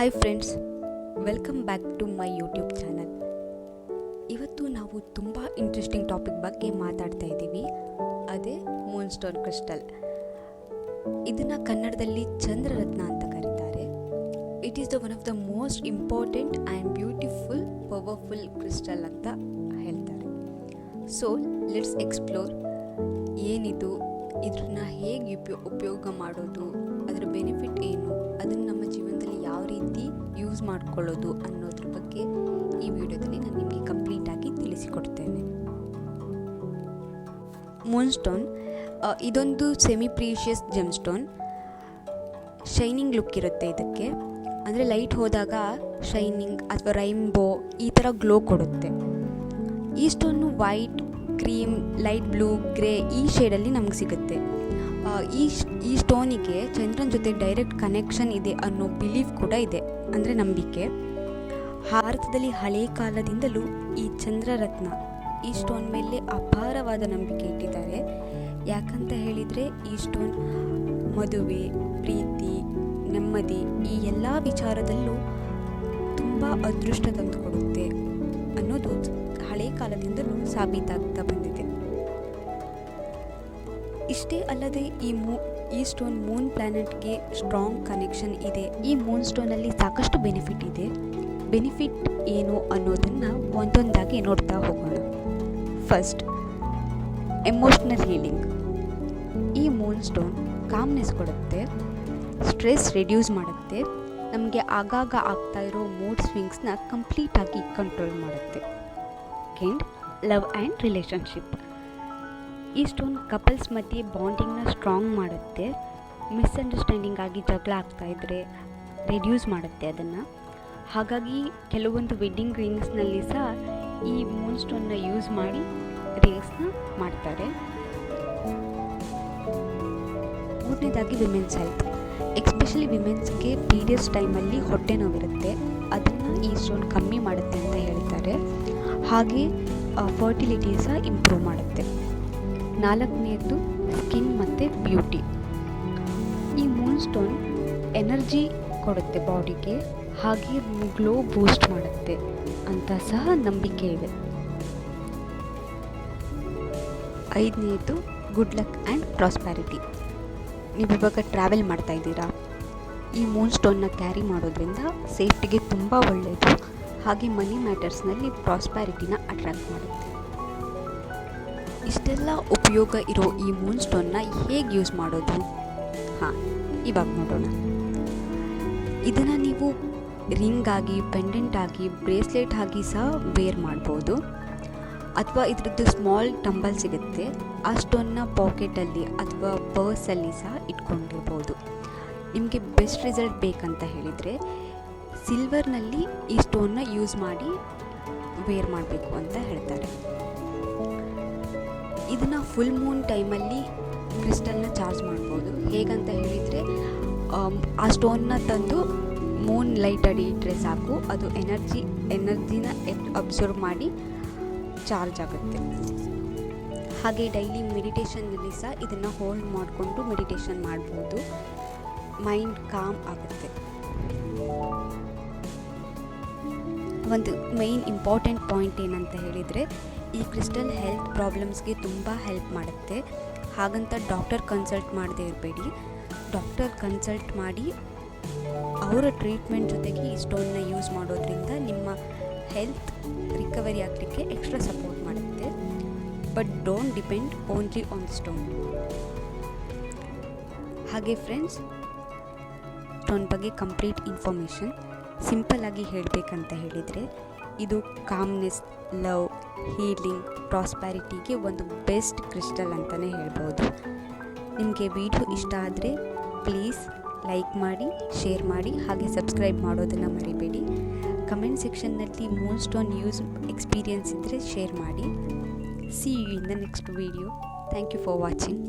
Hi friends welcome back to my YouTube channel ಇವತ್ತು ನಾವು ತುಂಬ ಇಂಟ್ರೆಸ್ಟಿಂಗ್ ಟಾಪಿಕ್ ಬಗ್ಗೆ ಮಾತಾಡ್ತಾ ಇದ್ದೀವಿ. ಅದೇ ಮೂನ್ ಸ್ಟೋನ್ ಕ್ರಿಸ್ಟಲ್ ಇದನ್ನು ಕನ್ನಡದಲ್ಲಿ ಚಂದ್ರರತ್ನ ಅಂತ ಕರೀತಾರೆ. It is the one of the most important and beautiful powerful crystal ಅಂತ ಹೇಳ್ತಾರೆ. ಸೊ ಲೆಟ್ಸ್ ಎಕ್ಸ್ಪ್ಲೋರ್ ಏನಿದು ಇದನ್ನ ಹೇಗೆ ಉಪಯೋ, ಉಪಯೋಗ ಮಾಡೋದು ಬೆನಿಫಿಟ್ ಏನು? ಅದನ್ನು ನಮ್ಮ ಜೀವನದಲ್ಲಿ ಯಾವ ರೀತಿ ಯೂಸ್ ಮಾಡ್ಕೊಳ್ಳೋದು ಅನ್ನೋದ್ರ ಬಗ್ಗೆ ಈ ವಿಡಿಯೋದಲ್ಲಿ ನಾನು ನಿಮಗೆ ಕಂಪ್ಲೀಟಾಗಿ ತಿಳಿಸಿಕೊಡ್ತೇನೆ. ಮೂನ್ ಸ್ಟೋನ್ ಇದೊಂದು semi precious gemstone shining look ಇರುತ್ತೆ ಇದಕ್ಕೆ. ಅಂದರೆ ಲೈಟ್ ಹೋದಾಗ ಶೈನಿಂಗ್ ಅಥವಾ ರೈನ್ಬೋ ಈ ಥರ ಗ್ಲೋ ಕೊಡುತ್ತೆ. ಈ stone white cream light blue grey ಈ ಶೇಡಲ್ಲಿ ನಮ್ಗೆ ಸಿಗುತ್ತೆ. ಈ ಈ ಸ್ಟೋನಿಗೆ ಚಂದ್ರನ ಜೊತೆ ಡೈರೆಕ್ಟ್ ಕನೆಕ್ಷನ್ ಇದೆ ಅನ್ನೋ ಬಿಲೀಫ್ ಕೂಡ ಇದೆ, ಅಂದರೆ ನಂಬಿಕೆ. ಭಾರತದಲ್ಲಿ ಹಳೆಯ ಕಾಲದಿಂದಲೂ ಈ ಚಂದ್ರರತ್ನ, ಈ ಸ್ಟೋನ್ ಮೇಲೆ ಅಪಾರವಾದ ನಂಬಿಕೆ ಇಟ್ಟಿದ್ದಾರೆ. ಯಾಕಂತ ಹೇಳಿದರೆ, ಈ ಸ್ಟೋನ್ ಮದುವೆ, ಪ್ರೀತಿ, ನೆಮ್ಮದಿ, ಈ ಎಲ್ಲ ವಿಚಾರದಲ್ಲೂ ತುಂಬ ಅದೃಷ್ಟ ತಂದುಕೊಡುತ್ತೆ ಅನ್ನೋದು ಹಳೆ ಕಾಲದಿಂದಲೂ ಸಾಬೀತಾಗ್ತಾ ಬಂದಿದೆ. ಇಷ್ಟೇ ಅಲ್ಲದೆ ಈ ಮೂ, ಈ ಸ್ಟೋನ್ ಮೂನ್ ಪ್ಲಾನೆಟ್ಗೆ ಸ್ಟ್ರಾಂಗ್ ಕನೆಕ್ಷನ್ ಇದೆ. ಈ ಮೂನ್ ಸ್ಟೋನಲ್ಲಿ ಸಾಕಷ್ಟು ಬೆನಿಫಿಟ್ ಇದೆ. ಬೆನಿಫಿಟ್ ಏನು ಅನ್ನೋದನ್ನು ಒಂದೊಂದಾಗಿ ನೋಡ್ತಾ ಹೋಗೋಣ. First, emotional healing. ಈ ಮೂನ್ ಸ್ಟೋನ್ ಕಾಮ್ನೆಸ್ ಕೊಡುತ್ತೆ, ಸ್ಟ್ರೆಸ್ ರಿಡ್ಯೂಸ್ ಮಾಡುತ್ತೆ, ನಮಗೆ ಆಗಾಗ ಆಗ್ತಾ ಇರೋ ಮೂಡ್ ಸ್ವಿಂಗ್ಸ್ನ ಕಂಪ್ಲೀಟಾಗಿ ಕಂಟ್ರೋಲ್ ಮಾಡುತ್ತೆ. ಕೆಂಡ್ ಲವ್ ಆ್ಯಂಡ್ ರಿಲೇಷನ್ಶಿಪ್ ಈ ಸ್ಟೋನ್ ಕಪಲ್ಸ್ ಮಧ್ಯೆ ಬಾಂಡಿಂಗ್ನ ಸ್ಟ್ರಾಂಗ್ ಮಾಡುತ್ತೆ, ಮಿಸ್ಅಂಡರ್ಸ್ಟ್ಯಾಂಡಿಂಗ್ ಆಗಿ ಜಗಳ ಆಗ್ತಾ ಇದ್ದರೆ ರೆಡ್ಯೂಸ್ ಮಾಡುತ್ತೆ ಅದನ್ನು. ಹಾಗಾಗಿ ಕೆಲವೊಂದು ವೆಡ್ಡಿಂಗ್ ರಿಂಗ್ಸ್ನಲ್ಲಿ ಸಹ ಈ ಮೂನ್ ಸ್ಟೋನ್ನ ಯೂಸ್ ಮಾಡಿ ರಿಂಗ್ಸ್ನ ಮಾಡ್ತಾರೆ. ಮೂರನೇದಾಗಿ ವಿಮೆನ್ಸ್ ಹೆಲ್ತ್. ಎಕ್ಸ್ಪೆಷಲಿ ವಿಮೆನ್ಸ್ಗೆ ಪೀರಿಯಡ್ಸ್ ಟೈಮಲ್ಲಿ ಹೊಟ್ಟೆ ನೋವಿರುತ್ತೆ. ಅದನ್ನು ಈ ಸ್ಟೋನ್ ಕಮ್ಮಿ ಮಾಡುತ್ತೆ ಅಂತ ಹೇಳ್ತಾರೆ. ಹಾಗೆ ಫರ್ಟಿಲಿಟಿ ಸಹ ಇಂಪ್ರೂವ್ ಮಾಡುತ್ತೆ. ನಾಲ್ಕನೇದು ಸ್ಕಿನ್ ಮತ್ತು ಬ್ಯೂಟಿ. ಈ ಮೂನ್ ಸ್ಟೋನ್ ಎನರ್ಜಿ ಕೊಡುತ್ತೆ ಬಾಡಿಗೆ, ಹಾಗೆ ಗ್ಲೋ ಬೂಸ್ಟ್ ಮಾಡುತ್ತೆ ಅಂತ ಸಹ ನಂಬಿಕೆ ಇದೆ. ಐದನೇದು ಗುಡ್ ಲಕ್ ಆ್ಯಂಡ್ ಪ್ರಾಸ್ಪ್ಯಾರಿಟಿ ನೀವು ಇವಾಗ ಟ್ರಾವೆಲ್ ಮಾಡ್ತಾ ಇದ್ದೀರಾ? ಈ ಮೂನ್ ಸ್ಟೋನ್ನ ಕ್ಯಾರಿ ಮಾಡೋದ್ರಿಂದ ಸೇಫ್ಟಿಗೆ ತುಂಬ ಒಳ್ಳೆಯದು ಹಾಗೆ ಮನಿ ಮ್ಯಾಟರ್ಸ್ನಲ್ಲಿ ಪ್ರಾಸ್ಪ್ಯಾರಿಟಿನ ಅಟ್ರಾಕ್ಟ್ ಮಾಡುತ್ತೆ. ಇಷ್ಟೆಲ್ಲ ಉಪಯೋಗ ಇರೋ ಈ ಮೂನ್ ಸ್ಟೋನ್ನ ಹೇಗೆ ಯೂಸ್ ಮಾಡೋದು? ಹಾಂ ಇವಾಗ ನೋಡೋಣ. ಇದನ್ನು ನೀವು ರಿಂಗ್ ಆಗಿ ಪೆಂಡೆಂಟ್ ಆಗಿ, ಬ್ರೇಸ್ಲೆಟ್ ಆಗಿ ಸಹ ವೇರ್ ಮಾಡ್ಬೋದು. ಅಥವಾ ಇದ್ರದ್ದು ಸ್ಮಾಲ್ ಟಂಬಲ್ ಸಿಗುತ್ತೆ. ಆ ಸ್ಟೋನ್ನ ಪಾಕೆಟಲ್ಲಿ ಅಥವಾ ಪರ್ಸಲ್ಲಿ ಸಹ ಇಟ್ಕೊಂಡಿರ್ಬೋದು. ನಿಮಗೆ ಬೆಸ್ಟ್ ರಿಸಲ್ಟ್ ಬೇಕಂತ ಹೇಳಿದರೆ ಸಿಲ್ವರ್ನಲ್ಲಿ ಈ ಸ್ಟೋನ್ನ ಯೂಸ್ ಮಾಡಿ ವೇರ್ ಮಾಡಬೇಕು ಅಂತ ಹೇಳ್ತಾರೆ. ಇದನ್ನು ಫುಲ್ ಮೂನ್ ಟೈಮಲ್ಲಿ ಕ್ರಿಸ್ಟಲ್ನ ಚಾರ್ಜ್ ಮಾಡ್ಬೋದು. ಹೇಗಂತ ಹೇಳಿದರೆ ಆ ಸ್ಟೋನ್ನ ತಂದು ಮೂನ್ ಲೈಟ್ ಅಡಿ ಇಟ್ಟರೆ ಸಾಕು. ಅದು ಎನರ್ಜಿ ಎನರ್ಜಿನ ಅಬ್ಸರ್ವ್ ಮಾಡಿ ಚಾರ್ಜ್ ಆಗುತ್ತೆ. ಹಾಗೆ ಡೈಲಿ ಮೆಡಿಟೇಷನ್ನಲ್ಲಿ ಸಹ ಇದನ್ನು ಹೋಲ್ಡ್ ಮಾಡಿಕೊಂಡು ಮೆಡಿಟೇಷನ್ ಮಾಡ್ಬೋದು. ಮೈಂಡ್ ಕಾಮ್ ಆಗುತ್ತೆ. ಒಂದು ಮೈನ್ ಇಂಪಾರ್ಟೆಂಟ್ ಪಾಯಿಂಟ್ ಏನಂತ ಹೇಳಿದರೆ ಈ ಕ್ರಿಸ್ಟಲ್ ಹೆಲ್ತ್ ಪ್ರಾಬ್ಲಮ್ಸ್ಗೆ ತುಂಬ ಹೆಲ್ಪ್ ಮಾಡುತ್ತೆ. ಹಾಗಂತ ಡಾಕ್ಟರ್ ಕನ್ಸಲ್ಟ್ ಮಾಡದೇ ಇರಬೇಡಿ. ಡಾಕ್ಟರ್ ಕನ್ಸಲ್ಟ್ ಮಾಡಿ ಅವರ ಟ್ರೀಟ್ಮೆಂಟ್ ಜೊತೆಗೆ ಈ ಸ್ಟೋನ್ನ ಯೂಸ್ ಮಾಡೋದ್ರಿಂದ ನಿಮ್ಮ ಹೆಲ್ತ್ ರಿಕವರಿ ಆಗಲಿಕ್ಕೆ ಎಕ್ಸ್ಟ್ರಾ ಸಪೋರ್ಟ್ ಮಾಡುತ್ತೆ. But don't depend only on stone. ಹಾಗೆ ಫ್ರೆಂಡ್ಸ್, ಸ್ಟೋನ್ ಬಗ್ಗೆ ಕಂಪ್ಲೀಟ್ ಇನ್ಫಾರ್ಮೇಷನ್ ಸಿಂಪಲ್ ಆಗಿ ಹೇಳಬೇಕಂತ ಹೇಳಿದರೆ ಇದು ಕಾಮ್ನೆಸ್ ಲವ್ ಹೀಲಿಂಗ್ ಪ್ರಾಸ್ಪ್ಯಾರಿಟಿಗೆ ಒಂದು ಬೆಸ್ಟ್ ಕ್ರಿಸ್ಟಲ್ ಅಂತಲೇ ಹೇಳ್ಬೋದು. ನಿಮಗೆ ವಿಡಿಯೋ ಇಷ್ಟ ಆದರೆ ಪ್ಲೀಸ್ ಲೈಕ್ ಮಾಡಿ ಶೇರ್ ಮಾಡಿ, ಹಾಗೆ ಸಬ್ಸ್ಕ್ರೈಬ್ ಮಾಡೋದನ್ನು ಮರಿಬೇಡಿ. ಕಮೆಂಟ್ ಸೆಕ್ಷನ್ನಲ್ಲಿ ಮೂನ್ ಸ್ಟೋನ್ ಯೂಸ್ ಎಕ್ಸ್ಪೀರಿಯನ್ಸ್ ಇದ್ದರೆ ಶೇರ್ ಮಾಡಿ. See you in the next video thank you for watching